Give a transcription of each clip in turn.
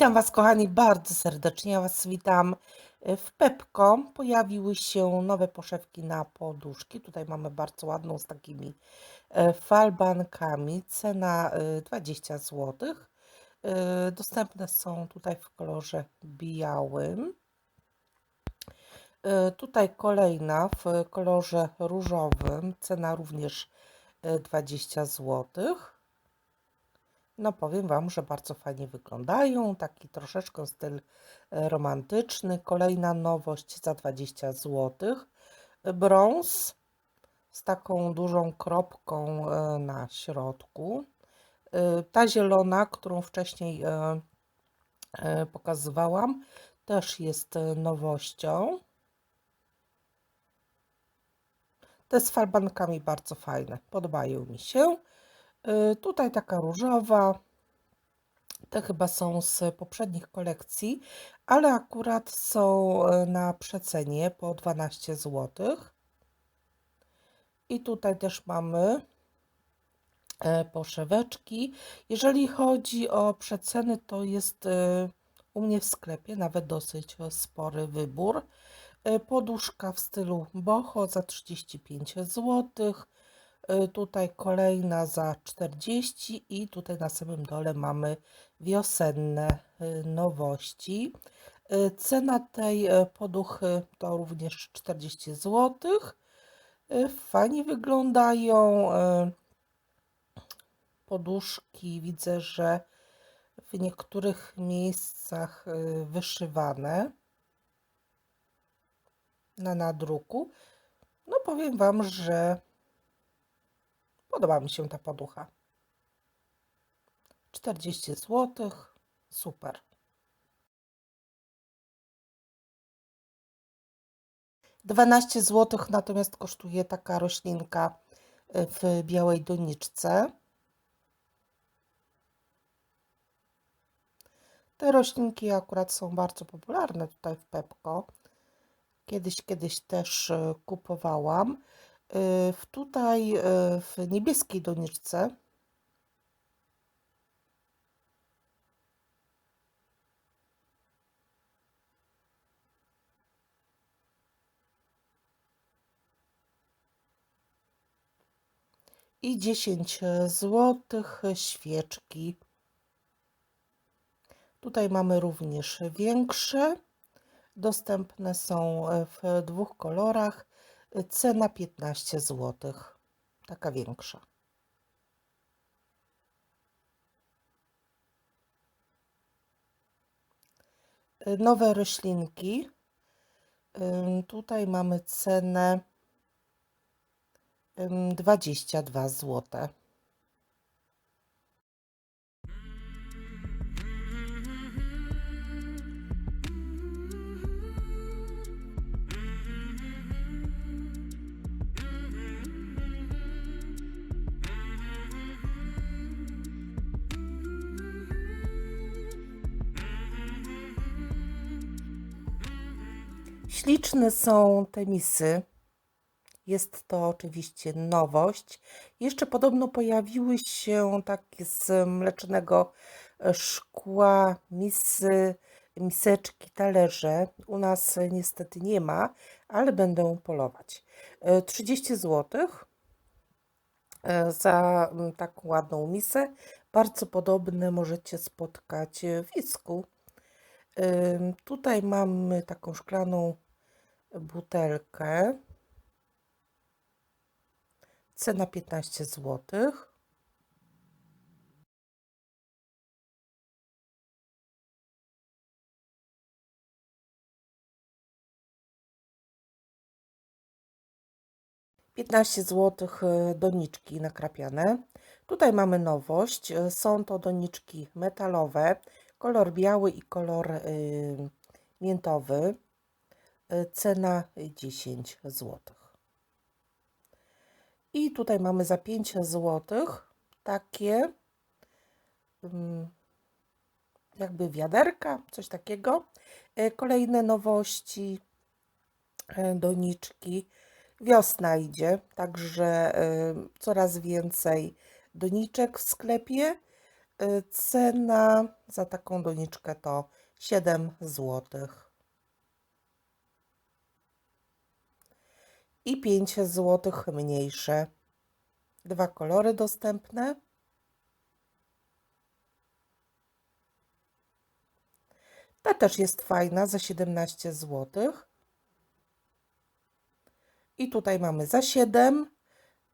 Witam Was, kochani, bardzo serdecznie. Ja Was witam e, w Pepko. Pojawiły się nowe poszewki na poduszki. Tutaj mamy bardzo ładną z takimi e, falbankami. Cena e, 20 zł. Dostępne są tutaj w kolorze białym. E, Tutaj kolejna w kolorze różowym. Cena również e, 20 złotych. No powiem Wam, że bardzo fajnie wyglądają. Taki troszeczkę styl e, romantyczny. Kolejna nowość za 20 zł. Brąz z taką dużą kropką e, na środku. E, Ta zielona, którą wcześniej pokazywałam, też jest nowością. Te z falbankami bardzo fajne, podobają mi się. Y, Tutaj taka różowa. Te chyba są z poprzednich kolekcji, ale akurat są y, na przecenie po 12 zł. I tutaj też mamy e, poszeweczki. Jeżeli chodzi o przeceny, to jest u mnie w sklepie nawet dosyć spory wybór. E, Poduszka w stylu boho za 35 zł. Y, Tutaj kolejna za 40 i tutaj na samym dole mamy wiosenne y, nowości. Y, Cena tej poduchy to również 40 zł. Fajnie wyglądają poduszki. Widzę, że w niektórych miejscach wyszywane na nadruku. No powiem Wam, że Podoba mi się ta poducha. 40 zł. Super. Dwanaście zł natomiast kosztuje taka roślinka y, w białej doniczce. Te roślinki akurat są bardzo popularne tutaj w Pepko. Kiedyś, kiedyś też y, kupowałam. Y, tutaj y, w niebieskiej doniczce i 10 złotych świeczki. Tutaj mamy również większe. Dostępne są w dwóch kolorach. Cena 15 zł. Taka większa. Nowe roślinki. Tutaj mamy cenę ym, 22 zł. Śliczne są te misy. Jest to oczywiście nowość. Jeszcze podobno pojawiły się takie z mlecznego e, szkła misy, miseczki, talerze. U nas e, niestety nie ma, ale będę polować. E, 30 zł za mm, taką ładną misę. Bardzo podobne możecie spotkać w Isku. Tutaj mamy taką szklaną butelkę. Cena 15 zł. Piętnaście zł doniczki nakrapiane. Tutaj mamy nowość. y, Są to doniczki metalowe, kolor biały i kolor y, miętowy. Cena 10 zł. I tutaj mamy za 5 zł takie ym, jakby wiaderka, coś takiego. Y, Kolejne nowości, y, doniczki. Wiosna idzie, także y, coraz więcej doniczek w sklepie. Cena za taką doniczkę to 7 zł. I 5 zł mniejsze. Dwa kolory dostępne. Ta też jest fajna za 17 zł. I tutaj mamy za 7,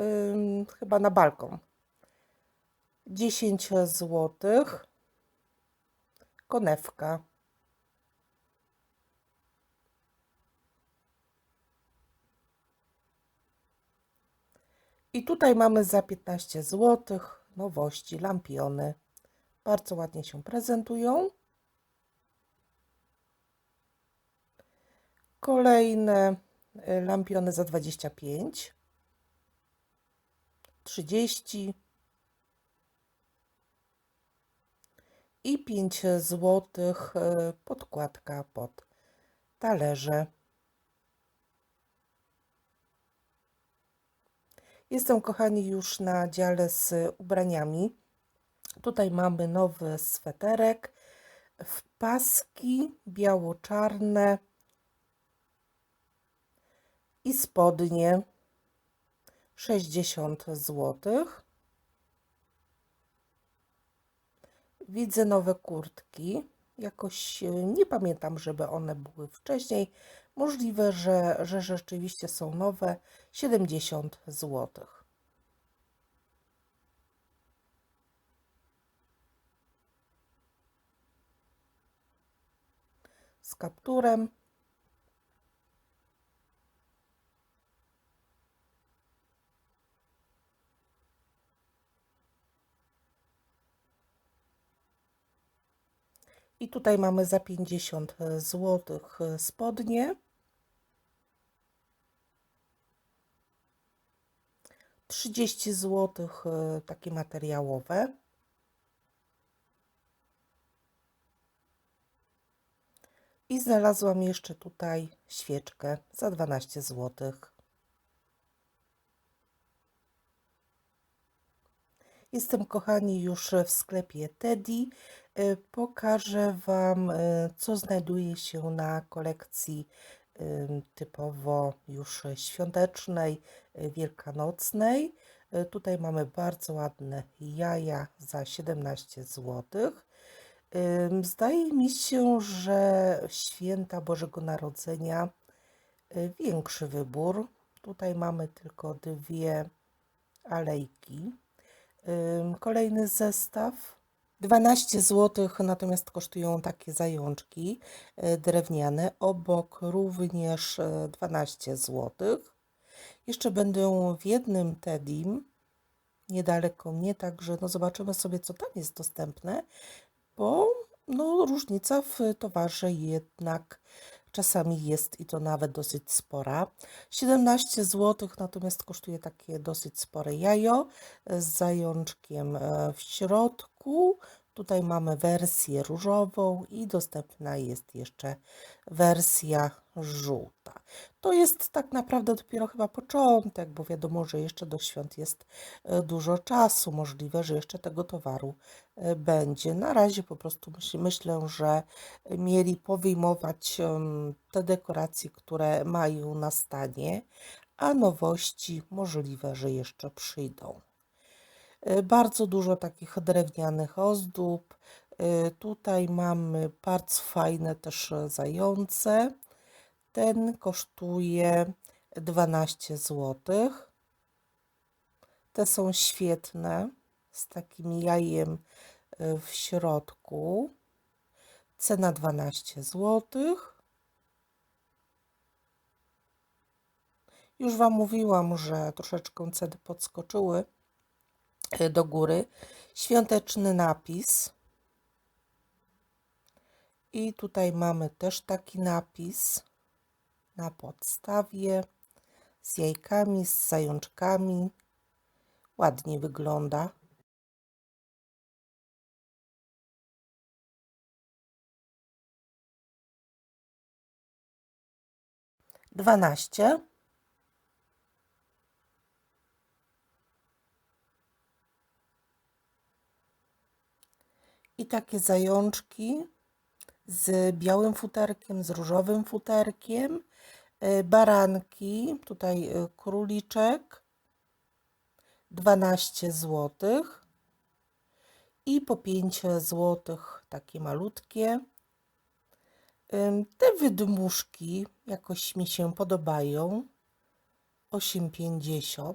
ym, chyba na balkon. 10 zł. Konewka. I tutaj mamy za 15 zł nowości, lampiony. Bardzo ładnie się prezentują. Kolejne y, lampiony za 25, 30 i 5 zł podkładka pod talerze. Jestem, kochani, już na dziale z ubraniami. Tutaj mamy nowy sweterek w paski biało-czarne i spodnie 60 zł. Widzę nowe kurtki. Jakoś e, nie pamiętam, żeby one były wcześniej. Możliwe, że, że rzeczywiście są nowe. 70 zł. Z kapturem. I tutaj mamy za 50 zł spodnie. 30 zł takie materiałowe. I znalazłam jeszcze tutaj świeczkę za 12 zł. Jestem, kochani, już w sklepie Teddy. Y, Pokażę Wam, y, co znajduje się na kolekcji typowo już świątecznej, y, wielkanocnej. Tutaj mamy bardzo ładne jaja za 17 zł. Zdaje mi się, że święta Bożego Narodzenia większy wybór. Tutaj mamy tylko dwie alejki. Kolejny zestaw. 12 zł, natomiast kosztują takie zajączki y, drewniane. Obok również y, 12 zł. Jeszcze będą w jednym Tedim, niedaleko mnie, także no zobaczymy sobie, co tam jest dostępne, bo no, różnica w towarze jednak czasami jest i to nawet dosyć spora. 17 zł natomiast kosztuje takie dosyć spore jajo z zajączkiem e, w środku. Tutaj mamy wersję różową i dostępna jest jeszcze wersja żółta. To jest tak naprawdę dopiero chyba początek, bo wiadomo, że jeszcze do świąt jest e, dużo czasu. Możliwe, że jeszcze tego towaru e, będzie. Na razie po prostu myśl, myślę, że mieli powyjmować te dekoracje, które mają na stanie, a nowości możliwe, że jeszcze przyjdą. E, Bardzo dużo takich drewnianych ozdób. E, Tutaj mamy bardzo fajne też zające. Ten kosztuje 12 zł. Te są świetne, z takim jajem e, w środku. Cena 12 zł. Już Wam mówiłam, że troszeczkę ceny podskoczyły do góry. Świąteczny napis. I tutaj mamy też taki napis na podstawie z jajkami, z zajączkami. Ładnie wygląda. Dwanaście. I takie zajączki z białym futerkiem, z różowym futerkiem, y, baranki, tutaj y, króliczek, 12 zł i po 5 zł takie malutkie. Te wydmuszki jakoś mi się podobają. 8,50.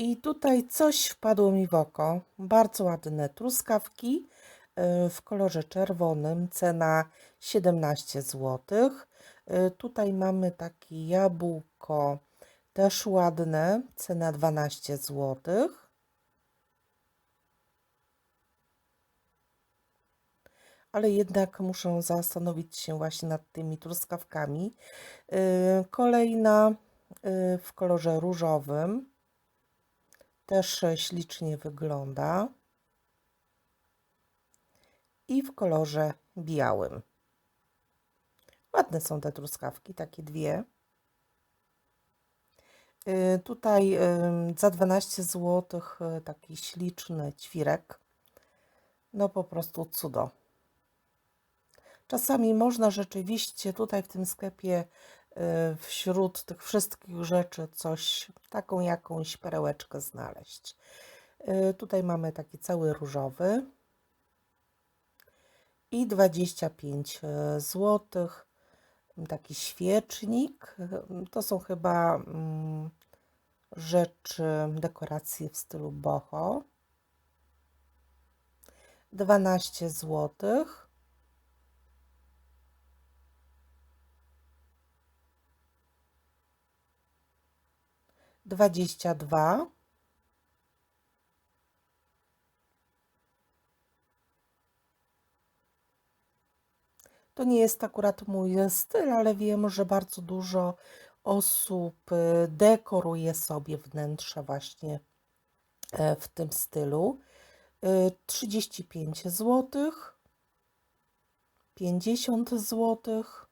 I tutaj coś wpadło mi w oko. Bardzo ładne truskawki y, w kolorze czerwonym. Cena 17 zł. Y, Tutaj mamy takie jabłko, też ładne. Cena 12 zł. ale jednak muszę zastanowić się właśnie nad tymi truskawkami. Y, Kolejna w kolorze różowym też ślicznie wygląda i w kolorze białym. Ładne są te truskawki, takie dwie. Y, Tutaj y, za 12 zł taki śliczny ćwirek. No po prostu cudo. Czasami można rzeczywiście tutaj w tym sklepie y, wśród tych wszystkich rzeczy coś, taką jakąś perełeczkę znaleźć. Y, Tutaj mamy taki cały różowy i 25 zł. Taki świecznik. Y, To są chyba mm, rzeczy, dekoracje w stylu boho. 12 złotych. Dwadzieścia dwa, To nie jest akurat mój styl, ale wiem, że bardzo dużo osób y, dekoruje sobie wnętrze właśnie e, w tym stylu. Y, 35 zł, 50 złotych.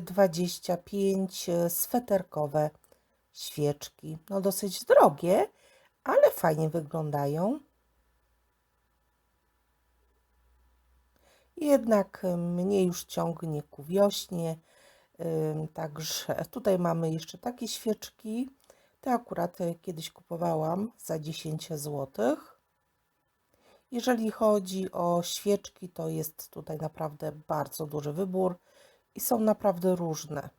25 sweterkowe świeczki. No dosyć drogie, ale fajnie wyglądają. Jednak mnie już ciągnie ku wiośnie. Ym, Także tutaj mamy jeszcze takie świeczki. Te akurat kiedyś kupowałam za 10 zł. Jeżeli chodzi o świeczki, to jest tutaj naprawdę bardzo duży wybór i są naprawdę różne.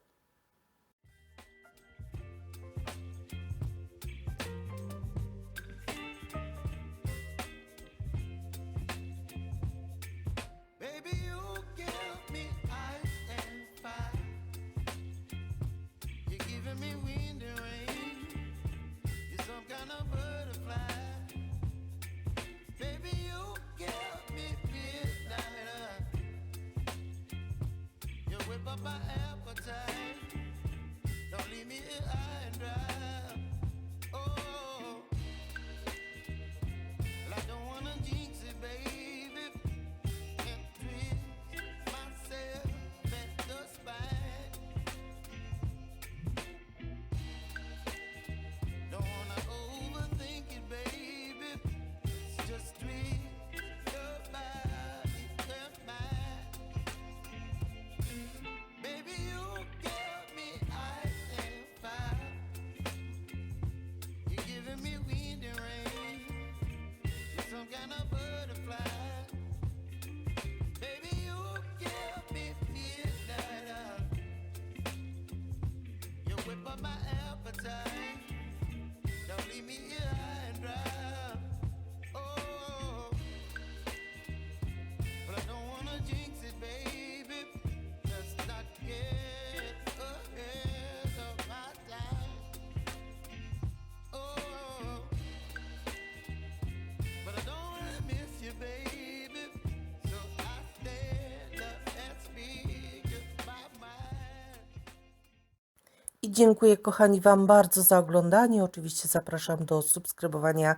I dziękuję kochani Wam bardzo za oglądanie. Oczywiście zapraszam do subskrybowania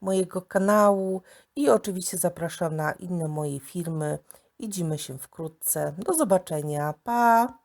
mojego kanału i oczywiście zapraszam na inne moje filmy. Widzimy się wkrótce. Do zobaczenia. Pa!